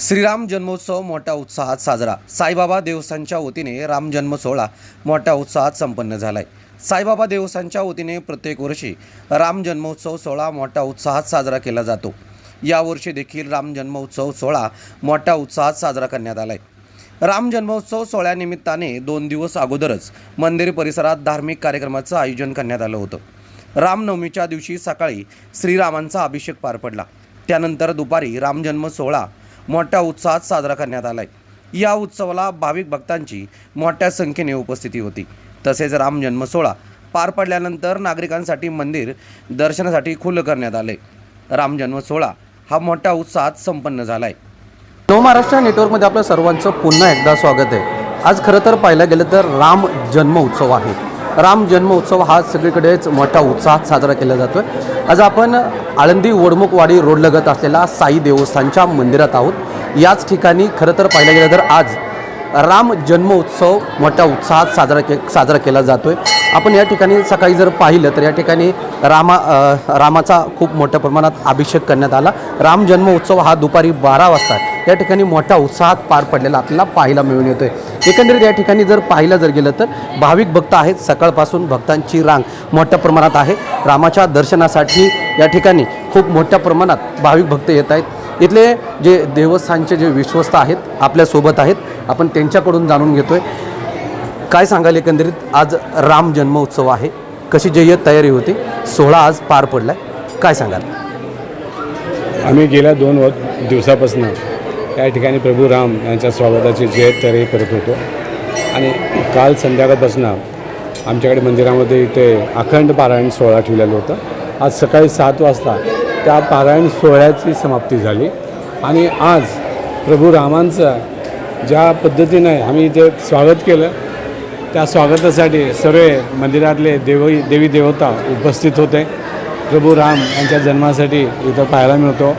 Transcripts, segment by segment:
श्रीराम जन्मोत्सव मोठ्या उत्साहात साजरा. साईबाबा देवस्थानच्या वतीने राम जन्म सोहळा मोठ्या उत्साहात संपन्न झालाय. साईबाबा देवस्थानच्या वतीने प्रत्येक वर्षी राम जन्मोत्सव सोहळा मोठ्या उत्साहात साजरा केला जातो. यावर्षी देखील राम जन्मोत्सव सोहळा मोठ्या उत्साहात साजरा करण्यात आलाय. राम जन्मोत्सव सोहळ्यानिमित्ताने दोन दिवस अगोदरच मंदिर परिसरात धार्मिक कार्यक्रमाचं आयोजन करण्यात आलं होतं. रामनवमीच्या दिवशी सकाळी श्रीरामांचा अभिषेक पार पडला. त्यानंतर दुपारी रामजन्म सोहळा मोठ्या उत्साहात साजरा करण्यात आला आहे या उत्सवाला भाविक भक्तांची मोठ्या संख्येने उपस्थिती होती. तसेच रामजन्म सोहळा पार पडल्यानंतर नागरिकांसाठी मंदिर दर्शनासाठी खुलं करण्यात आले रामजन्म सोहळा हा मोठ्या उत्साहात संपन्न झाला आहे नव महाराष्ट्र नेटवर्कमध्ये आपल्या सर्वांचं पुन्हा एकदा स्वागत आहे. आज खरं तर पाहायला गेलं तर राम जन्म उत्सव आहे. राम जन्म उत्सव हा सगळीकडेच मोठा उत्साहात साजरा केला जातो आहे आज आपण आळंदी वडमुखवाडी रोडलगत असलेल्या साई देवस्थानच्या मंदिरात आहोत. याच ठिकाणी खरं तर पाहिलं गेलं तर आज राम जन्म उत्सव मोठ्या उत्साहात साजरा के साजरा केला जातो आहे आपण या ठिकाणी सकाळी जर पाहिलं तर या ठिकाणी रामा रामाचा खूप मोठ्या प्रमाणात अभिषेक करण्यात आला. राम जन्मोत्सव हा दुपारी बारा वाजता या ठिकाणी मोठ्या उत्साहात पार पडलेला आपल्याला पाहायला मिळून येतो आहे एकंदरीत या ठिकाणी जर पाहिलं जर गेलं तर भाविक भक्त आहेत सकाळपासून भक्तांची रांग मोठ्या प्रमाणात आहे. रामाच्या दर्शनासाठी या ठिकाणी खूप मोठ्या प्रमाणात भाविक भक्त येत आहेत. इथले जे देवस्थानचे जे विश्वस्त आहेत आपल्यासोबत आहेत आपण त्यांच्याकडून जाणून घेतो आहे काय सांगाल एकंदरीत? आज राम जन्म उत्सव आहे. कशी जय्यत तयारी होती? सोहळा आज पार पडलाय. काय सांगाल? आम्ही गेल्या दोन व दिवसापासून या ठिकाणी प्रभू राम यांच्या स्वागताची जय तयारी करत होतो. आणि काल संध्याकाळपासून आमच्याकडे मंदिरामध्ये इथे अखंड पारायण सोहळा ठेवलेलं होतं. आज सकाळी सात वाजता त्या पारायण सोहळ्याची समाप्ती झाली. आणि आज प्रभू रामांचं ज्या पद्धतीनं आम्ही इथे स्वागत केलं त्या स्वागतासाठी सर्व मंदिरातले देवी देवी देवता उपस्थित होते. प्रभू राम यांच्या जन्मासाठी इथं पाहायला मिळतो.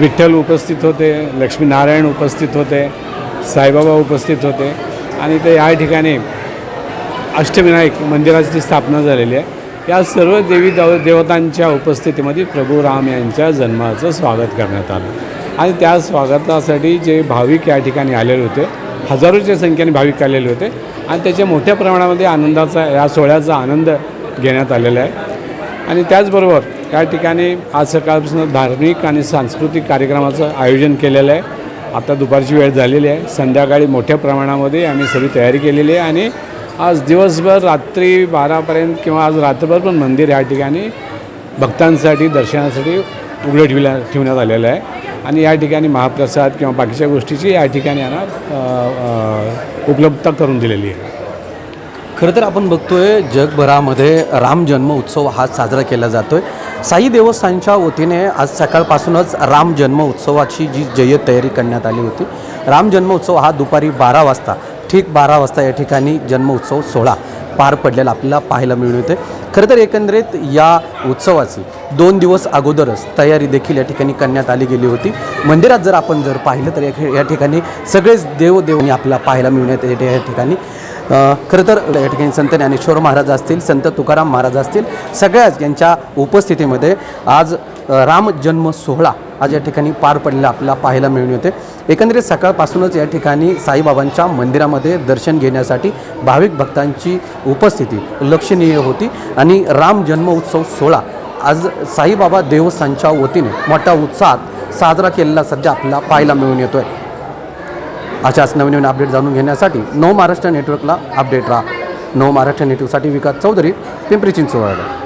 विठ्ठल उपस्थित होते लक्ष्मीनारायण उपस्थित होते साईबाबा उपस्थित होते. आणि ते या ठिकाणी अष्टविनायक मंदिराची स्थापना झालेली आहे. या सर्व देवी देव देवतांच्या उपस्थितीमध्ये प्रभू राम यांच्या जन्माचं स्वागत करण्यात आलं. आणि त्या स्वागतासाठी जे भाविक या ठिकाणी आलेले होते हजारोच्या संख्येने भाविक आलेले होते आणि त्याच्या मोठ्या प्रमाणामध्ये आनंदाचा या सोहळ्याचा आनंद घेण्यात आलेला आहे. आणि त्याचबरोबर या ठिकाणी आज सकाळपासून धार्मिक आणि सांस्कृतिक कार्यक्रमाचं आयोजन केलेलं आहे. आता दुपारची वेळ झालेली आहे. संध्याकाळी मोठ्या प्रमाणामध्ये आम्ही सगळी तयारी केलेली आहे आणि आज दिवसभर रात्री बारापर्यंत किंवा आज रात्रभर पण मंदिर या ठिकाणी भक्तांसाठी दर्शनासाठी उघडं ठेवल्या ठेवण्यात आलेलं आहे. आणि या ठिकाणी महाप्रसाद किंवा बाकीच्या गोष्टीची या ठिकाणी यांना उपलब्धता करून दिलेली आहे. खरं तर आपण बघतोय जगभरामध्ये राम जन्म उत्सव हा साजरा केला जातो आहे साई देवस्थानच्या वतीने आज सकाळपासूनच राम जन्म उत्सवाची जी जय्यत तयारी करण्यात आली होती. राम जन्म उत्सव हा दुपारी बारा वाजता ठीक बारा वाजता या ठिकाणी जन्म उत्सव सोहळा पार पडलेला आपल्याला पाहायला मिळून येते खरं तर एकंदरीत या उत्सवाची दोन दिवस अगोदरच तयारी देखील या ठिकाणी करण्यात आली गेली होती. मंदिरात जर आपण जर पाहिलं तर या- या ठिकाणी सगळेच देवदेवनी आपल्याला पाहायला मिळून येते या ठिकाणी. खरं तर या ठिकाणी संत ज्ञानेश्वर महाराज असतील संत तुकाराम महाराज असतील सगळ्याच यांच्या उपस्थितीमध्ये आज राम जन्म सोहळा आज या ठिकाणी पार पडलेला आपल्याला पाहायला मिळून येते. एकंदरीत सकाळपासूनच या ठिकाणी साईबाबांच्या मंदिरामध्ये दर्शन घेण्यासाठी भाविक भक्तांची उपस्थिती लक्षणीय होती आणि राम जन्म उत्सव सोहळा आज साईबाबा देवस्थानच्या वतीने मोठ्या उत्साहात साजरा केलेला सध्या आपल्याला पाहायला मिळून येतो आहे अशाच नवीन नवीन अपडेट जाणून घेण्यासाठी नव महाराष्ट्र नेटवर्कला अपडेट राहा. नव महाराष्ट्र नेटवर्कसाठी विकास चौधरी पिंपरी चिंचवड.